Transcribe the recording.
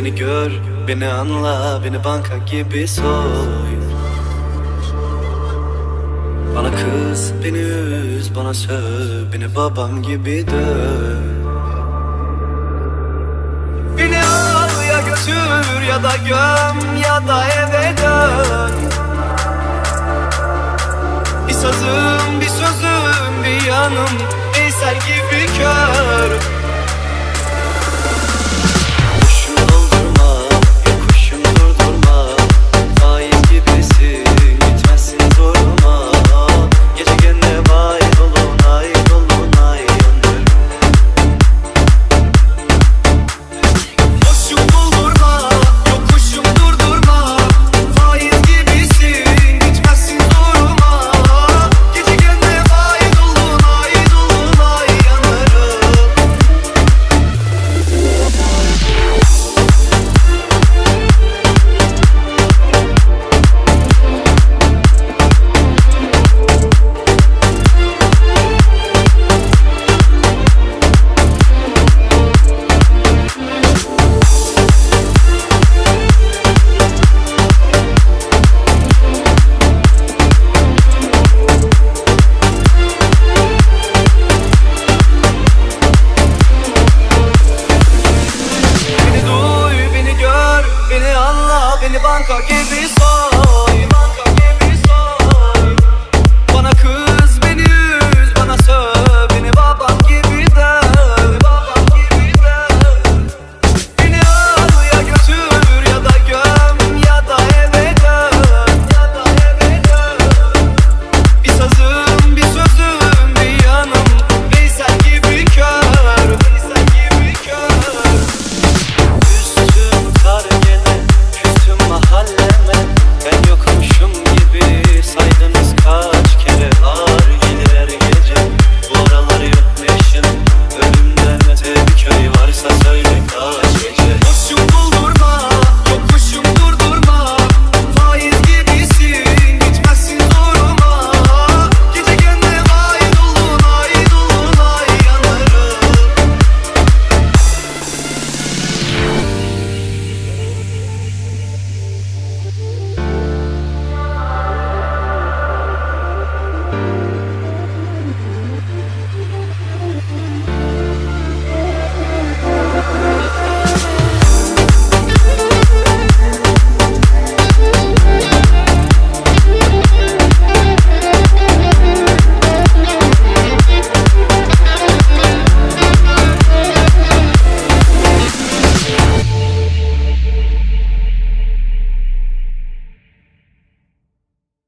beni gör Beni anla, beni banka gibi soy. Bana kız, beni üz, bana söv Beni babam gibi döv. Beni al ya götür ya da göm ya da eve dön. Bir sözüm, bir sözüm, bir yanım Eysel gibi kör.